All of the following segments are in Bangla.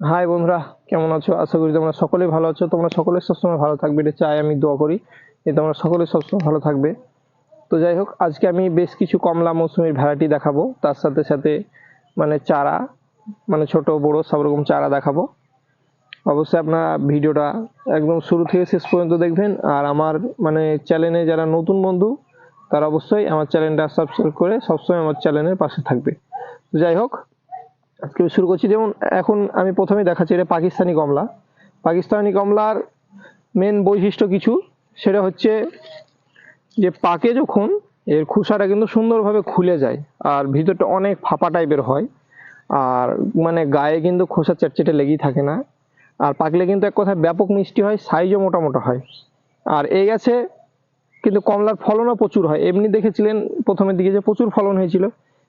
হাই বন্ধুরা, কেমন আছো? আশা করি তোমরা সকলেই ভালো আছো। তোমরা সকলে সবসময় ভালো থাকবে, এটা চাই আমি দোয়া করি যে তোমরা সকলে সবসময় ভালো থাকবে। তো যাই হোক, আজকে আমি বেশ কিছু কমলা মৌসুমির ভ্যারাইটি দেখাবো। তার সাথে সাথে মানে চারা মানে ছোট, বড়, সব রকম চারা দেখাবো। অবশ্যই আপনারা ভিডিওটা একদম শুরু থেকে শেষ পর্যন্ত দেখবেন। আর আমার মানে চ্যানেলে যারা নতুন বন্ধু, তারা অবশ্যই আমার চ্যানেলটা সাবস্ক্রাইব করে সবসময় আমার চ্যানেলের পাশে থাকবে। যাই হোক আজকে শুরু করছি। যেমন এখন আমি প্রথমে দেখাচ্ছি, এটা পাকিস্তানি কমলা। পাকিস্তানি কমলার মেন বৈশিষ্ট্য কিছু, সেটা হচ্ছে যে পাকে যখন এর খোসাটা কিন্তু সুন্দরভাবে খুলে যায় আর ভিতরটা অনেক ফাঁপা টাইপের হয়, আর মানে গায়ে কিন্তু খোসা চেটচেটে লেগেই থাকে না। আর পাকলে কিন্তু এক কথায় ব্যাপক মিষ্টি হয় সাইজও মোটা মোটা হয়। আর এই গাছে কিন্তু কমলার ফলনও প্রচুর হয়। এমনি দেখেছিলেন প্রথমের দিকে যে প্রচুর ফলন হয়েছিল।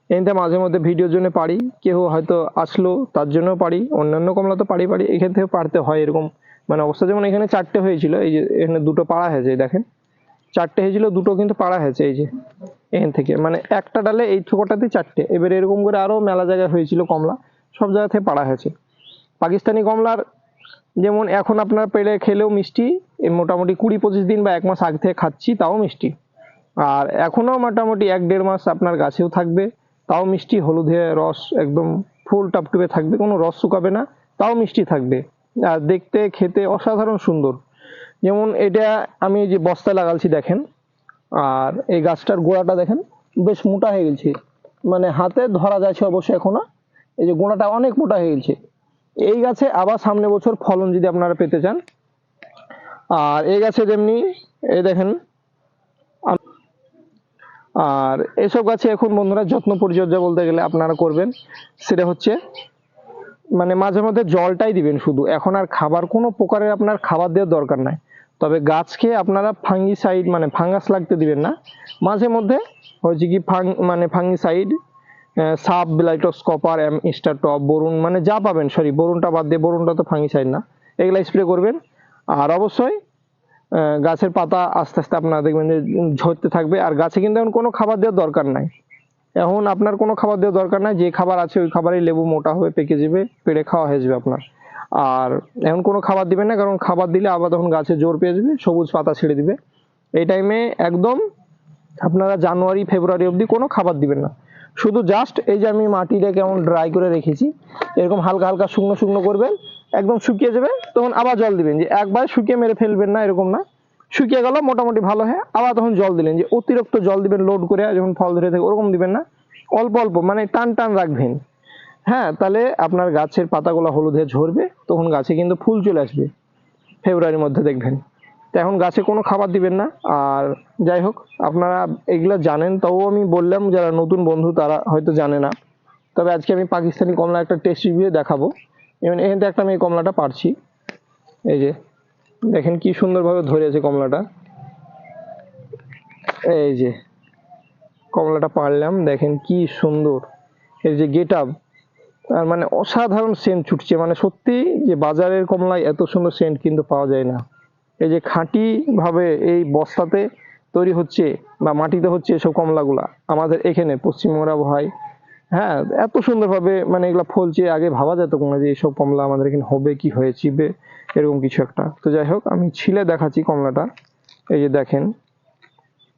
এমনিতে মাঝে মধ্যে ভিডিওর জন্য পারি। কেউ হয়তো আসলো, তার জন্য পারি। অন্যান্য কমলা তো পারি পারি এখান থেকে পারতে হয় এরকম। মানে অবস্থা যেমন এখানে চারটে হয়েছিল, এই যে এখানে দুটো পাড়া হয়েছে দেখেন। চারটে হয়েছিল, দুটো কিন্তু পাড়া হয়েছে, এই যে এখান থেকে। মানে একটা ডালে এই ছোকটাতে চারটে। এবার এরকম করে আরও মেলা জায়গায় হয়েছিল কমলা, সব জায়গা থেকে পাড়া হয়েছে। পাকিস্তানি কমলার যেমন এখন আপনার পেলে খেলেও মিষ্টি মোটামুটি কুড়ি পঁচিশ দিন বা এক মাস আগ থেকে খাচ্ছি, তাও মিষ্টি। আর এখনও মোটামুটি এক দেড় মাস আপনার গাছেও থাকবে। তাও মিষ্টি, হলুদে রস একদম ফুল টাপটুপে থাকবে, কোনো রস শুকাবে না, তাও মিষ্টি থাকবে। আর দেখতে, খেতে অসাধারণ সুন্দর। যেমন এটা আমি যে বস্তায় লাগালছি, দেখেন, আর এই গাছটার গোড়াটা দেখেন, বেশ মোটা হয়ে গেছে মানে হাতে ধরা যাচ্ছে অবশ্যই এখনও, এই যে গোড়াটা অনেক মোটা হয়ে গেছে এই গাছে আবার সামনে বছর ফলন যদি আপনারা পেতে চান, আর এই গাছে যেমনি, এই দেখেন আর এসব গাছে এখন বন্ধুরা যত্ন পরিচর্যা বলতে গেলে আপনারা করবেন। সেটা হচ্ছে মানে মাঝে মধ্যে জলটাই দিবেন শুধু। এখন আর খাবার কোনো প্রকারের আপনার খাবার দেওয়ার দরকার নাই। তবে গাছকে আপনারা ফাঙ্গিসাইড মানে ফাঙ্গাস লাগতে দিবেন না। মাঝে মধ্যে হচ্ছে কি, ফাং মানে ফাঙ্গিসাইড সাব ব্লাইটক্স কপার এম টপ, বরুণ মানে যা পাবেন, সরি, বরুণটা বাদ দিয়ে বরুণটা তো ফাঙ্গিসাইড না। এগুলা স্প্রে করবেন। আর অবশ্যই গাছের পাতা আস্তে আস্তে আপনারা দেখবেন যে ঝরতে থাকবে। আর গাছে কিন্তু এখন কোনো খাবার দেওয়ার দরকার নাই। এখন আপনার কোনো খাবার দেওয়ার দরকার নাই। যে খাবার আছে ওই খাবারই লেবু মোটা হয়ে পেকে যাবে, পেড়ে খাওয়া হয়ে যাবে আপনার। আর এখন কোনো খাবার দিবেন না, কারণ খাবার দিলে আবার তখন গাছে জোর পেয়ে যাবে, সবুজ পাতা ছেড়ে দিবে। এই টাইমে একদম আপনারা জানুয়ারি, ফেব্রুয়ারি অবধি কোনো খাবার দিবেন না। শুধু জাস্ট এই যে আমি মাটিটা কেমন ড্রাই করে রেখেছি, এরকম হালকা হালকা শুকনো শুকনো করবেন। একদম শুকিয়ে যাবে, তখন আবার জল দিবেন যে একবার শুকিয়ে মেরে ফেলবেন না, এরকম না। শুকিয়ে গেল, মোটামুটি ভালো হয়, আবার তখন জল দিলেন যে অতিরিক্ত জল দিবেন লোড করে যখন ফল ধরে থাকে ওরকম দিবেন না। অল্প অল্প মানে টান টান রাখবেন। হ্যাঁ তাহলে আপনার গাছের পাতাগুলো হলুদ হয়ে ঝরবে, তখন গাছে কিন্তু ফুল চলে আসবে। ফেব্রুয়ারির মধ্যে দেখবেন। তো এখন গাছে কোনো খাবার দিবেন না। আর যাই হোক, আপনারা এগুলো জানেন তাও আমি বললাম, যারা নতুন বন্ধু তারা হয়তো জানে না। তবে আজকে আমি পাকিস্তানি কমলা একটা টেস্ট রিভিউ দেখাবো। এবং এখান থেকে একটা আমি কমলাটা পারছি। এই যে, দেখেন কি সুন্দরভাবে ধরে আছে কমলাটা। এই যে, কমলাটা পারলাম, দেখেন কি সুন্দর। এই যে গেট আপ আর মানে অসাধারণ সেন্ট ছুটছে। মানে সত্যি যে বাজারের কমলায় এত সুন্দর সেন্ট কিন্তু পাওয়া যায় না। এই যে খাঁটি ভাবে এই বস্তাতে তৈরি হচ্ছে বা মাটিতে হচ্ছে এসব কমলাগুলা। আমাদের এখানে পশ্চিমবঙ্গের আবহাওয়ায় হ্যাঁ এত সুন্দরভাবে মানে এগুলা ফলছে, আগে ভাবা যেত না যে এইসব কমলা আমাদের এখানে হবে, কি হয়ে চিবে এরকম কিছু একটা। তো যাই হোক, আমি ছিলে দেখাচ্ছি কমলাটা। এই যে দেখেন,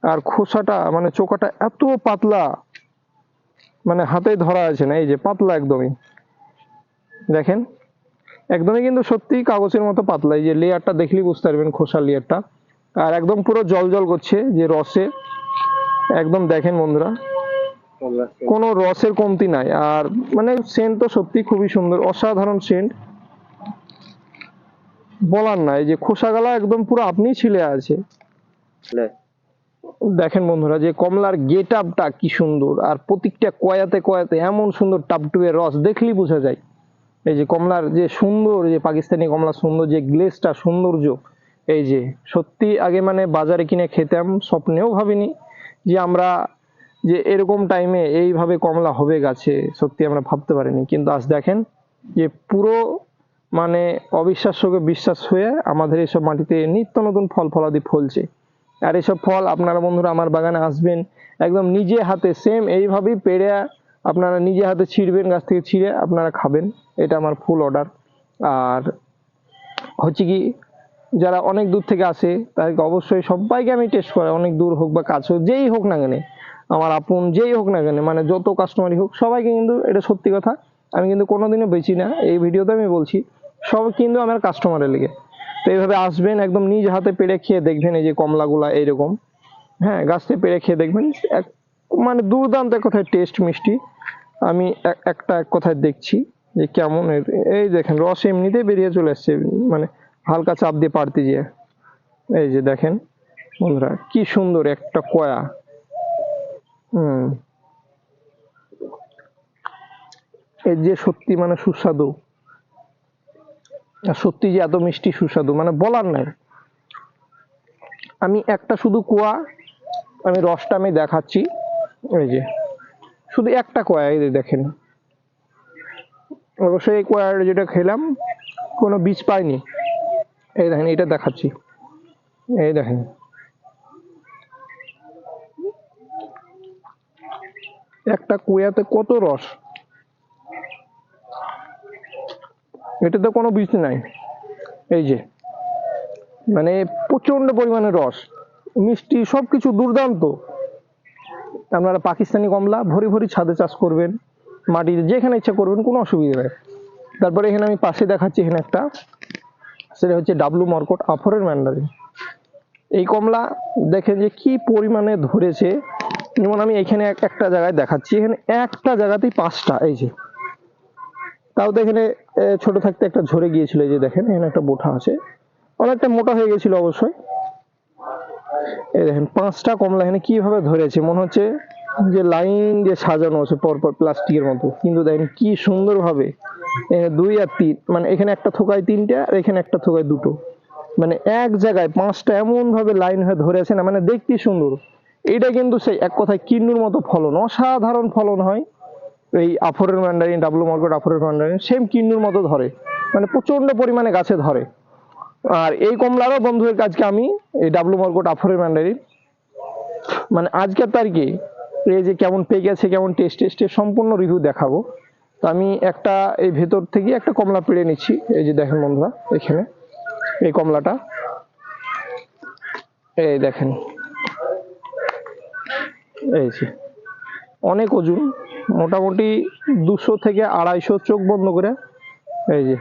আর খোসাটা মানে চোকাটা এত পাতলা মানে হাতে ধরা আছে না, এই যে পাতলা একদমই। দেখেন, একদমই কিন্তু সত্যি কাগজের মতো পাতলা, এই যে লেয়ারটা দেখলেই বুঝতে পারবেন খোসার লেয়ারটা। আর একদম পুরো জল জল করছে, যে রসে। একদম দেখেন বন্ধুরা কোনো রসের কমতি নাই। আর মানে সেন্ট তো সত্যি খুবই সুন্দর অসাধারণ সেন্ট বলার নাই যে খোসাগালা একদম পুরো আপনি ছিলে আছে। দেখেন বন্ধুরা যে কমলার গেট আপটা কি সুন্দর আর প্রত্যেকটা কয়াতে কয়াতে এমন সুন্দর টাপটুয়ে রস দেখলেই বোঝা যায়। এই যে কমলার যে সুন্দর যে পাকিস্তানি কমলা সুন্দর যে গ্লেসটা সৌন্দর্য এই যে সত্যি আগে মানে বাজারে কিনে খেতাম স্বপ্নেও ভাবিনি যে আমরা যে এরকম টাইমে এইভাবে কমলা হবে গাছে, সত্যি আমরা ভাবতে পারিনি। কিন্তু আজ দেখেন যে পুরো মানে অবিশ্বাস্যকে বিশ্বাস হয়ে আমাদের এসব মাটিতে নিত্য নতুন ফল ফলাদি ফলছে। আর এসব ফল আপনারা বন্ধুরা আমার বাগানে আসবেন, একদম নিজে হাতে সেম এইভাবেই পেড়ে আপনারা নিজে হাতে ছিঁড়বেন, গাছ থেকে ছিঁড়ে আপনারা খাবেন। এটা আমার ফুল অর্ডার আর হচ্ছে কি, যারা অনেক দূর থেকে আসে, তাদেরকে অবশ্যই সবাইকে আমি টেস্ট করাই, অনেক দূর হোক বা কাছে হোক যেই হোক না কেন। আমার আপন যেই হোক না কেন মানে যত কাস্টমারই হোক, সবাইকে কিন্তু এটা সত্যি কথা, আমি কিন্তু কোনোদিনও বেচি না। এই ভিডিওতে আমি বলছি, সব কিন্তু আমার কাস্টমারের লেগে। তো এইভাবে আসবেন, একদম নিজ হাতে পেড়ে খেয়ে দেখবেন এই যে কমলাগুলা এইরকম। হ্যাঁ গাছ থেকে পেড়ে খেয়ে দেখবেন, এক মানে দুর্দান্ত এক কথায় টেস্ট মিষ্টি। আমি এক- একটা এক কথায় দেখছি যে কেমন এই দেখেন, রস এমনিতেই বেরিয়ে চলে আসছে মানে হালকা চাপ দিয়ে পাড়তে যেয়ে। এই যে দেখেন, বন্ধুরা, কি সুন্দর একটা কয়া। হুম। এর যে সত্যি মানে সুস্বাদু। সত্যি যে এত মিষ্টি সুস্বাদু মানে বলার নাই। আমি একটা শুধু কুয়া, আমি রসটা আমি দেখাচ্ছি। এই যে, শুধু একটা কয়া, এই দেখেন। অবশ্যই এই কয়ার যেটা খেলাম, কোনো বীজ পাইনি। এই দেখেন, এটা দেখাচ্ছি। এই দেখেন। একটা কুয়াতে কত রস? এটাতে কোনো বীজ নাই। এই যে মানে প্রচণ্ড পরিমাণে রস, মিষ্টি সবকিছু দুর্দান্ত। আপনারা পাকিস্তানি কমলা, ভরি ভরি ছাদে চাষ করবেন মাটিতে যেখানে ইচ্ছা করবেন, কোনো অসুবিধা নেই। তারপরে এখানে আমি পাশে দেখাচ্ছি এখানে একটা, সেটা হচ্ছে ডাবলু মর্কট আফরের ম্যান্ডারিন। এই কমলা দেখেন যে কি পরিমাণে ধরেছে যেমন আমি এখানে এক- একটা জায়গায় দেখাচ্ছি, এখানে একটা জায়গাতেই পাঁচটা, এই যে। তাও তো এখানে ছোট থাকতে একটা ঝরে গিয়েছিল, এই যে দেখেন, এখানে একটা বোঠা আছে। অনেকটা মোটা হয়ে গেছিল অবশ্যই। এই দেখেন, পাঁচটা কমলা এখানে কীভাবে ধরেছে? মনে হচ্ছে যে লাইন দিয়ে সাজানো আছে পরপর প্লাস্টিকের মতো। কিন্তু দেখেন, কি সুন্দরভাবে দুই আর তিন মানে এখানে একটা থোকায় তিনটা আর এখানে একটা থোকায় দুটো। মানে এক জায়গায় পাঁচটা এমন ভাবে লাইন হয়ে ধরে আছে না মানে দেখতে সুন্দর। এটা কিন্তু সেই এক কথায় কিন্নুর মতো ফলন, অসাধারণ ফলন হয়। এই Afourer mandarin W Murcott Afourer mandarin same কিন্নুর মতো ধরে। মানে প্রচণ্ড পরিমাণে গাছে ধরে। আর এই কমলারও বন্ধুদের কাজকে আমি এই ডাবলু মার্কেট আফরের ম্যান্ডারিন মানে আজকের তারিখে এই যে কেমন পেয়ে গেছে, কেমন টেস্ট টেস্টের সম্পূর্ণ রিভিউ দেখাবো। তো আমি একটা এই ভেতর থেকে একটা কমলা পেড়ে নিচ্ছি। এই যে দেখেন বন্ধুরা, এখানে এই কমলাটা। এই দেখেন। এই অনেক ওজন, মোটামুটি দুশো থেকে আড়াইশো চোখ বন্ধ করে, এই যে,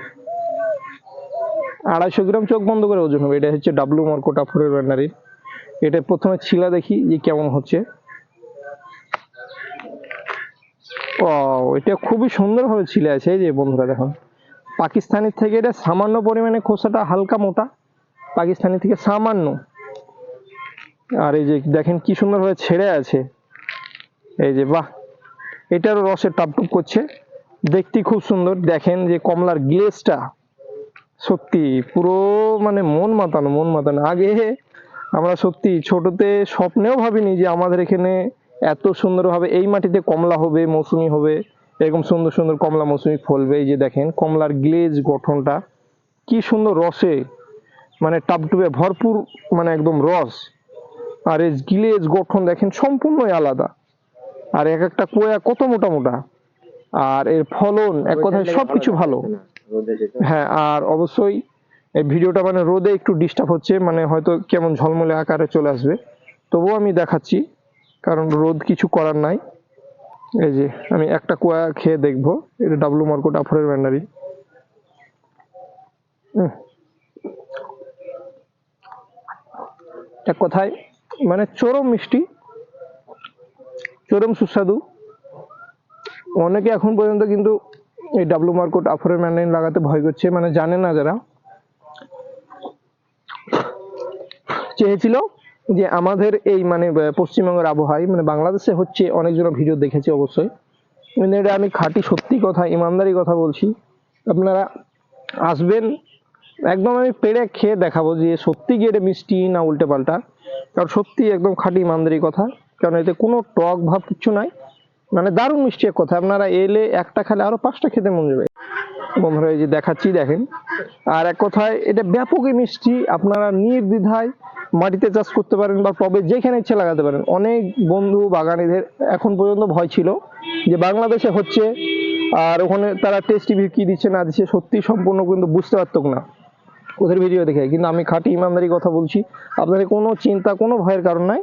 আড়াইশো গ্রাম চোখ বন্ধ করে ওজন হবে। এটা হচ্ছে ডাব্লু মার্কোটা ফোরের ব্যান্ডারি এটা প্রথমে ছিলা দেখি যে কেমন হচ্ছে। ও এটা খুবই সুন্দরভাবে ছিলে আছে, এই যে বন্ধুরা দেখুন। পাকিস্তানের থেকে এটা সামান্য পরিমাণে খোসাটা হালকা মোটা, পাকিস্তানি থেকে সামান্য। আর এই যে দেখেন কি সুন্দরভাবে ছেড়ে আছে। এই যে, বাহ! এটারও রসের টাপটুপ করছে। দেখতে খুব সুন্দর। দেখেন যে কমলার গ্লেজটা সত্যি, পুরো মানে মন মাতানো মন মাতানো। আগে আমরা সত্যি ছোটতে স্বপ্নেও ভাবিনি যে আমাদের এখানে এত সুন্দরভাবে এই মাটিতে কমলা হবে, মৌসুমি হবে, এরকম সুন্দর সুন্দর কমলা, মৌসুমি ফলবে। এই যে দেখেন, কমলার গ্লেজ গঠনটা। কি সুন্দর রসে মানে টাপটুপে ভরপুর মানে একদম রস। আর এর গ্লেজ গঠন দেখেন সম্পূর্ণই আলাদা। আর এক একটা কোয়া কত মোটা মোটা। আর এর ফলন এক কথায় সবকিছু ভালো হ্যাঁ আর অবশ্যই এই ভিডিওটা মানে রোদে একটু ডিস্টার্ব হচ্ছে মানে হয়তো কেমন ঝলমলে আকারে চলে আসবে। তবুও আমি দেখাচ্ছি কারণ রোদ কিছু করার নাই। এই যে আমি একটা কোয়া খেয়ে দেখব এটা ডাবলু মার্কোট আফরের ব্যান্ডারি। এক কথায় মানে চরম মিষ্টি, চরম সুস্বাদু। অনেকে এখন পর্যন্ত কিন্তু এই ডাবলু মার্কট আফরের ম্যান্ডাইন লাগাতে ভয় করছে মানে জানে না যারা। চেয়েছিল যে আমাদের এই মানে পশ্চিমবঙ্গের আবহাওয়ায় মানে বাংলাদেশে হচ্ছে অনেকজন ভিডিও দেখেছে অবশ্যই। কিন্তু এটা আমি খাঁটি সত্যি কথা, ইমানদারি কথা বলছি। আপনারা আসবেন, একদম আমি পেড়ে খেয়ে দেখাবো যে সত্যি কি এটা মিষ্টি না উল্টে পাল্টা কারণ সত্যি একদম খাঁটি ইমানদারি কথা। কারণ এতে কোনো টক ভাব কিছু নাই। মানে দারুণ মিষ্টি এক কথা। আপনারা এলে একটা খেলে আরও পাঁচটা খেতে মন যাবে। বন্ধুরা, এই যে দেখাচ্ছি, দেখেন। আর এক কথায়, এটা ব্যাপকই মিষ্টি। আপনারা নির্দ্বিধায় মাটিতে চাষ করতে পারেন বা টবে যেখানে ইচ্ছে লাগাতে পারেন। অনেক বন্ধু, বাগানীদের এখন পর্যন্ত ভয় ছিল যে বাংলাদেশে হচ্ছে আর ওখানে তারা টেস্ট রিভিউ কি দিচ্ছে, না দিচ্ছে, সত্যি সম্পূর্ণ কিন্তু বুঝতে পারতো না। ওদের ভিডিও দেখে। কিন্তু আমি খাঁটি ইমানদারি কথা বলছি। আপনাদের কোনো চিন্তা, কোনো ভয়ের কারণ নাই।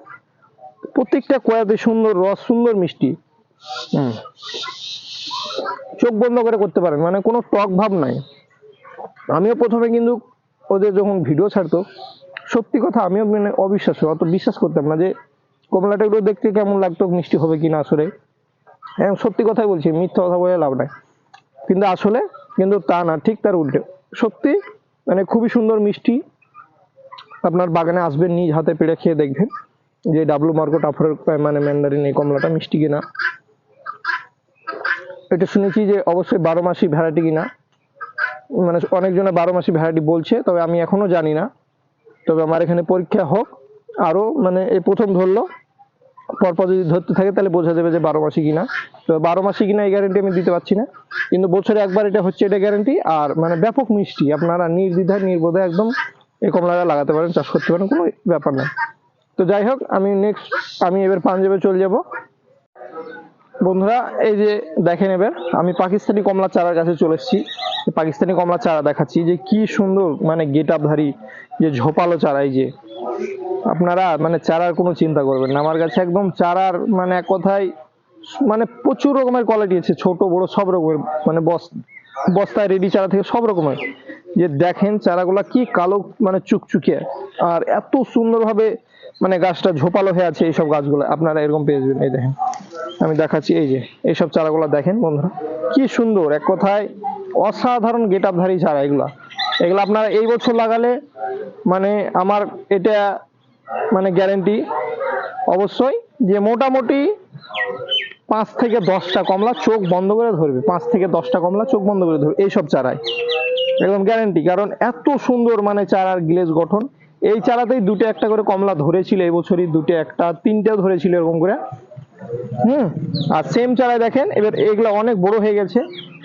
প্রত্যেকটা কয়াতে সুন্দর, রস, সুন্দর মিষ্টি। হুম। চোখ বন্ধ করে করতে পারেন মানে কোনো টক ভাব নাই। আমিও প্রথমে কিন্তু ওদের যখন ভিডিও ছাড়তো, সত্যি কথা আমিও মানে অবিশ্বাস অত বিশ্বাস করতাম না যে কমলাটা একটু দেখতে কেমন লাগতো, মিষ্টি হবে কিনা আসলে। হ্যাঁ সত্যি কথাই বলছি, মিথ্যা কথা বলে লাভ নাই। কিন্তু আসলে, কিন্তু তা না, ঠিক তার উল্টে। সত্যি মানে খুবই সুন্দর মিষ্টি। আপনার বাগানে আসবেন, নিজ হাতে পেড়ে খেয়ে দেখবেন যে ডাবলু মার্কো টাফরের মানে ম্যান্ডারিন এই কমলাটা মিষ্টি কিনা। এটা শুনেছি যে অবশ্যই বারো মাসি ভ্যারাইটি কিনা। মানে অনেকজনে বারো মাসি ভ্যারাইটি বলছে, তবে আমি এখনও জানি না। তবে আমার এখানে পরীক্ষা হোক। আরও মানে এই প্রথম ধরলো। পরপর যদি ধরতে থাকে, তাহলে বোঝা যাবে যে বারো মাসি কিনা। তো বারো মাসি কিনা এই গ্যারেন্টি আমি দিতে পারছি না। কিন্তু বছরে একবার এটা হচ্ছে এটা গ্যারেন্টি আর মানে ব্যাপক মিষ্টি। আপনারা নির্দ্বিধায় নির্বোধে একদম এই কমলাটা লাগাতে পারেন, চাষ করতে পারেন, কোনো ব্যাপার না। তো যাই হোক, আমি নেক্সট আমি এবার পাঞ্জাবে চলে যাব। বন্ধুরা, এই যে দেখেন এবার, আমি পাকিস্তানি কমলা চারার কাছে চলে এসেছি। পাকিস্তানি কমলা চারা দেখাচ্ছি যে কি সুন্দর মানে গেট আপধারী যে ঝোপালো চারা এই যে। আপনারা মানে চারার কোনো চিন্তা করবেন না। আমার কাছে একদম চারার মানে এক কথায় মানে প্রচুর রকমের কোয়ালিটি আছে, ছোট, বড়, সব রকমের মানে বস, বস্তায় রেডি চারা থেকে সব রকমের। যে দেখেন চারাগুলা কি কালো মানে চুকচুকে, আর এত সুন্দরভাবে মানে গাছটা ঝোপালো হয়ে আছে এইসব গাছগুলো। আপনারা এরকম পেয়ে যাবেন, এই দেখেন। আমি দেখাচ্ছি, এই যে, এইসব চারাগুলো দেখেন বন্ধুরা। কি সুন্দর, এক কথায় অসাধারণ গেট আপধারী চারা এগুলা। এগুলো আপনারা এই বছর লাগালে মানে আমার এটা মানে গ্যারেন্টি অবশ্যই যে মোটামুটি পাঁচ থেকে দশটা কমলা চোখ বন্ধ করে ধরবে। পাঁচ থেকে দশটা কমলা চোখ বন্ধ করে ধরবে। এইসব চারায় একদম গ্যারেন্টি কারণ এত সুন্দর মানে চারার গ্লেজ গঠন। এই চারাতেই দুটো একটা করে কমলা ধরেছিল এই বছরই দুটো একটা, তিনটেও ধরেছিল এরকম করে। হুম, আর সেম চারায় দেখেন, এবার এগুলো অনেক বড় হয়ে গেছে।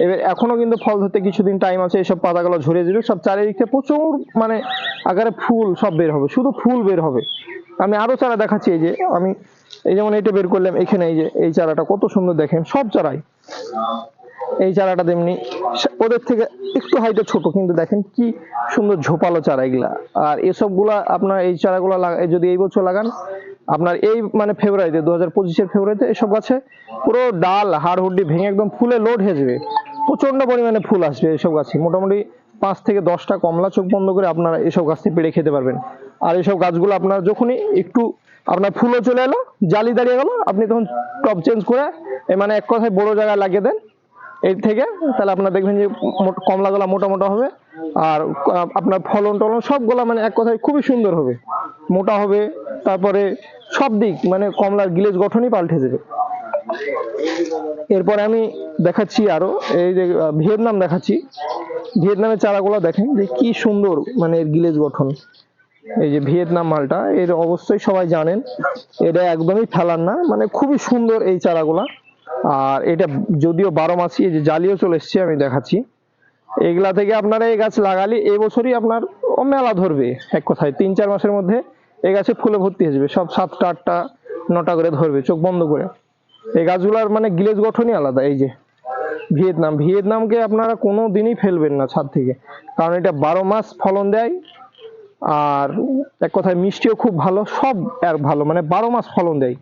এবার এখনও কিন্তু ফল ধরতে কিছুদিন টাইম আছে এইসব পাতাগুলো ঝরে যাবে। সব চারিদিক প্রচুর মানে আকারে ফুল সব বের হবে, শুধু ফুল বের হবে। আমি আরও চারা দেখাচ্ছি, এই যে আমি, এই যেমন এটা বের করলাম এখানে, এই যে, এই চারাটা কত সুন্দর দেখেন, সব চারাই। এই চারাটা তেমনি ওদের থেকে একটু হাইটে ছোট, কিন্তু দেখেন কি সুন্দর ঝোপালো চারা এগুলা। আর এসবগুলা আপনার এই চারাগুলা যদি এই বছর লাগান আপনার এই মানে ফেব্রুয়ারিতে দু হাজার পঁচিশের ফেব্রুয়ারিতে এসব গাছে পুরো ডাল হাড় হুড্ডি ভেঙে একদম ফুলে লোড হয়ে যাবে। প্রচণ্ড পরিমাণে ফুল আসবে এইসব গাছে। মোটামুটি পাঁচ থেকে দশটা কমলা চোখ বন্ধ করে আপনারা এসব গাছ থেকে পেড়ে খেতে পারবেন। আর এইসব গাছগুলো আপনার যখনই একটু আপনার ফুলও চলে এলো, জালি দাঁড়িয়ে গেল, আপনি তখন টপ চেঞ্জ করে মানে এক কথায় বড় জায়গায় লাগিয়ে দেন। এই থেকে তাহলে আপনার দেখবেন যে কমলাগুলা মোটা মোটা হবে। আর আপনার ফলন টলন সবগুলা মানে এক কথায় খুবই সুন্দর হবে। মোটা হবে, তারপরে সব দিক মানে কমলার গিলেজ গঠনই পাল্টে যাবে। এরপরে আমি দেখাচ্ছি আরও, এই যে ভিয়েতনাম দেখাচ্ছি। ভিয়েতনামের চারাগুলো দেখেন যে কি সুন্দর মানে এর গিলেজ গঠন। এই যে ভিয়েতনাম মালটা, এর অবশ্যই সবাই জানেন, এটা একদমই ফেলার না মানে খুবই সুন্দর এই চারাগুলা। আর এটা যদিও বারো মাসি, এই যে জালিও চলে এসছে, আমি দেখাচ্ছি। এগুলা থেকে আপনারা এই গাছ লাগালে এই বছরই আপনার মেলা ধরবে, এক কথায় তিন চার মাসের মধ্যে। এই গাছে ফুলে ভর্তি হয়ে যাবে। সব সাতটা, আটটা, নটা করে ধরবে, চোখ বন্ধ করে। এই গাছগুলার মানে গিলেজ গঠনই আলাদা, এই যে। ভিয়েতনাম, ভিয়েতনামকে আপনারা কোনো দিনই ফেলবেন না ছাদ থেকে। কারণ এটা বারো মাস ফলন দেয়, আর এক কথায় মিষ্টিও খুব ভালো, সব আর ভালো মানে বারো মাস ফলন দেয়।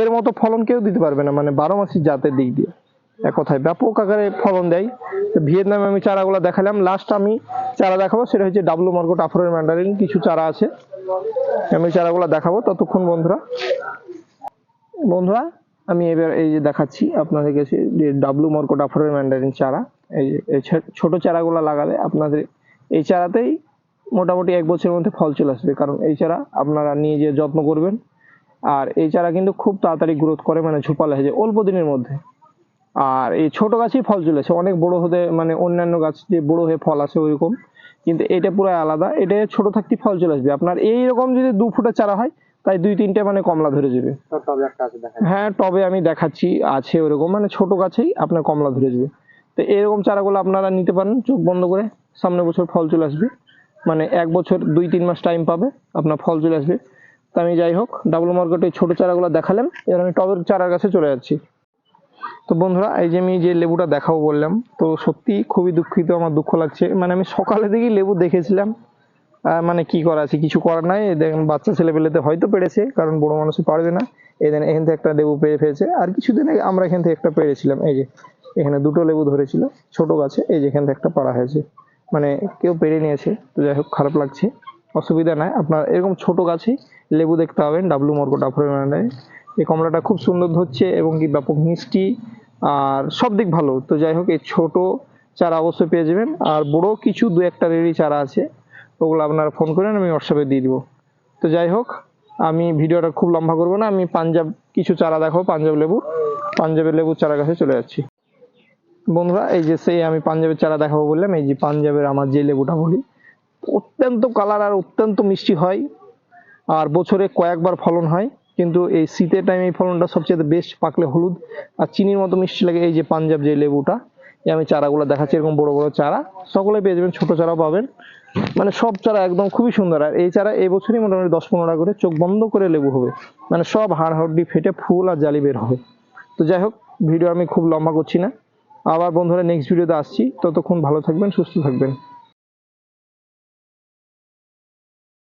এর মতো ফলন কেউ দিতে পারবে না মানে বারো মাসি জাতের দিক দিয়ে। এক কথায় ব্যাপক আকারে ফলন দেয়। তো ভিয়েতনামে আমি চারাগুলো দেখালাম। লাস্ট আমি চারা দেখাবো, সেটা হচ্ছে ডাবলু মার্কো টাফরের ম্যান্ডারিন কিছু চারা আছে। আমি চারাগুলো দেখাবো ততক্ষণ বন্ধুরা। বন্ধুরা, আমি এবার এই যে দেখাচ্ছি আপনাদের কাছে যে ডাবলু মার্কো টাফরের ম্যান্ডারিন চারা। এই যে ছোট চারাগুলো লাগালে আপনাদের, এই চারাতেই মোটামুটি এক বছরের মধ্যে ফল চলে আসবে। কারণ এই চারা আপনারা নিয়ে যে যত্ন করবেন, আর এই চারা কিন্তু খুব তাড়াতাড়ি গ্রোথ করে মানে ঝোপালো হয়ে যায় অল্প দিনের মধ্যে। আর এই ছোট গাছেই ফল চলে আসে অনেক বড় হতে মানে অন্যান্য গাছ যে বড় হয়ে ফল আসে ওইরকম। কিন্তু এটা পুরো আলাদা এটা ছোট থাকতে ফল চলে আসবে। আপনার এইরকম যদি দু ফুটের চারা হয় তাই দুই তিনটে মানে কমলা ধরে যাবে। হ্যাঁ টবে আমি দেখাচ্ছি আছে ওরকম মানে ছোট গাছেই আপনার কমলা ধরে যাবে। তো এরকম চারাগুলো আপনারা নিতে পারেন চোখ বন্ধ করে সামনে বছর ফল চলে আসবে। মানে এক বছর দুই তিন মাস টাইম পাবে আপনার ফল চলে আসবে। তো আমি যাই হোক ডাবল মার্কেটে ছোট চারাগুলো দেখালাম এবার আমি টবের চারার কাছে চলে যাচ্ছি। তো বন্ধুরা, এই যে আমি যে লেবুটা দেখাবো বললাম, তো সত্যি খুবই দুঃখিত, আমার দুঃখ লাগছে। মানে আমি সকালে থেকেই লেবু দেখেছিলাম। মানে কি করা আছে, কিছু করার নাই। দেখেন, বাচ্চা ছেলে পেলেতে হয়তো পেরেছে, কারণ বড় মানুষ পারবে না। এই দেন এখান থেকে একটা লেবু পেয়ে ফেলেছে। আর কিছুদিন আগে আমরা এখান থেকে একটা পেরেছিলাম, এই যে, এখানে দুটো লেবু ধরেছিল, ছোট গাছে, এই যে এখান থেকে একটা পাড়া হয়েছে। মানে কেউ পেরে নিয়েছে, তো যাই হোক, খারাপ লাগছে। অসুবিধা নাই। আপনার এরকম ছোট গাছেই লেবু দেখতে পাবেন ডাবলু মর্গ ডাফরের মানে। এই কমলাটা খুব সুন্দর ধরছে এবং কি ব্যাপক মিষ্টি আর সব দিক ভালো। তো যাই হোক, এই ছোট চারা অবশ্যই পেয়ে যাবেন। আর বড় কিছু দু একটা রেডি চারা আছে, ওগুলো আপনারা ফোন করেন, আমি হোয়াটসঅ্যাপে দিয়ে দিব। তো যাই হোক, আমি ভিডিওটা খুব লম্বা করব না, আমি পাঞ্জাব কিছু চারা দেখো পাঞ্জাব লেবু। পাঞ্জাবের লেবুর চারা গাছে চলে যাচ্ছি। বন্ধুরা, এই যে সেই আমি পাঞ্জাবের চারা দেখাবো বললাম, এই যে পাঞ্জাবের আমার যে লেবুটা বলি, অত্যন্ত কালার আর অত্যন্ত মিষ্টি হয়। আর বছরে কয়েকবার ফলন হয়। কিন্তু এই শীতের টাইমে এই ফলনটা সবচেয়ে বেস্ট পাকলে হলুদ আর চিনির মতো মিষ্টি লাগে এই যে পাঞ্জাব যে লেবুটা। আমি চারাগুলো দেখাচ্ছি, এরকম বড় বড় চারা। সকলে পেয়ে যাবেন, ছোট চারা পাবেন। মানে সব চারা একদম খুবই সুন্দর। আর এই চারা এই বছরই মোটামুটি দশ পনেরো টাকা করে চোখ বন্ধ করে লেবু হবে। মানে সব হাড় হাড্ডি ফেটে ফুল আর জালি বের হবে। তো যাই হোক, ভিডিও আমি খুব লম্বা করছি না। আবার বন্ধুরা নেক্সট ভিডিওতে আসছি। ততক্ষণ ভালো থাকবেন, সুস্থ থাকবেন।